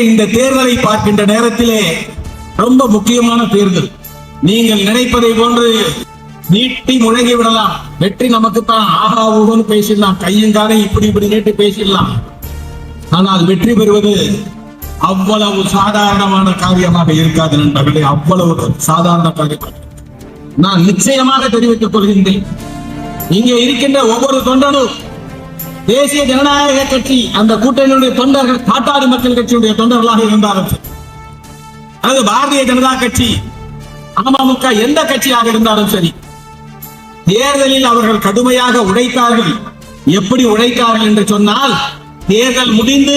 இந்த தேர்தலை பார்க்கின்ற நேரத்திலே ரொம்ப முக்கியமான தேர்தல். நீங்கள் நினைப்பதை போன்று நீட்டி முழங்கி விடலாம். வெற்றி நமக்குத்தான். ஆஹா ஊகன்னு பேசிடலாம். கையுங்காலை இப்படி இப்படி நீட்டி பேசிடலாம். ஆனால் வெற்றி பெறுவது அவ்வளவு சாதாரணமான காரியமாக இருக்காது நண்பர்களே. அவ்வளவு சாதாரண காரியம் நான் நிச்சயமாக தெரிவித்துக் கொள்கின்றேன். இங்கே இருக்கின்ற ஒவ்வொரு தொண்டனும் தேசிய ஜனநாயக கட்சி அந்த கூட்டணியுடைய தொண்டர்கள் காட்டாறு மக்கள் கட்சியுடைய தொண்டர்களாக இருந்தாலும் அல்லது பாரதிய ஜனதா கட்சி அமமுக எந்த கட்சியாக இருந்தாலும் சரி தேர்தலில் அவர்கள் கடுமையாக உழைத்தார்கள். எப்படி உழைத்தார்கள் என்று சொன்னால் தேர்தல் முடிந்து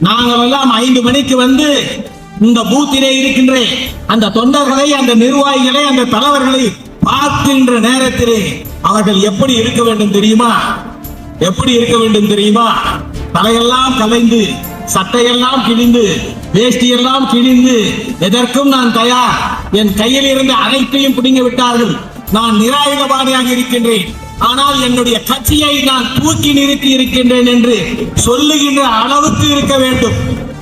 நாங்கள் எல்லாம் ஐந்து மணிக்கு வந்து இந்த பூத்திலே இருக்கின்ற அந்த தொண்டர்களை அந்த நிர்வாகிகளை அந்த தலைவர்களை பார்க்கின்ற நேரத்திலே அவர்கள் எப்படி இருக்க வேண்டும் தெரியுமா? எப்படி இருக்க வேண்டும் தெரியுமா? தலையெல்லாம் கலைந்து சட்டையெல்லாம் கிழிந்து வேஷ்டியெல்லாம் கிழிந்து எதற்கும் நான் தயார். என் கையில் இருந்த அனைத்தையும் பிடுங்கி விட்டார்கள். நான் நிராயுதபாணியாக இருக்கின்றேன். ஆனால் என்னுடைய கட்சியை நான் தூக்கி நிறுத்தி இருக்கின்றேன் என்று சொல்லுகின்ற அளவுக்கு இருக்க வேண்டும்.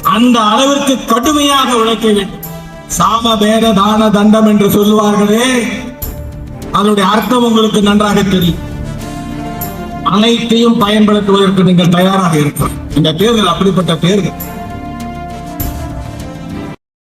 அந்த அளவிற்கு கடுமையாக உழைக்க வேண்டும். சாம பேத தான தண்டம் என்று சொல்லுவார்களே. அதனுடைய அர்த்தம் உங்களுக்கு நன்றாக தெரியும். அனைத்தையும் பயன்படுத்துவதற்கு நீங்கள் தயாராக இருக்கிறோம் இந்த தேர்தல் அப்படிப்பட்ட தேர்தல்.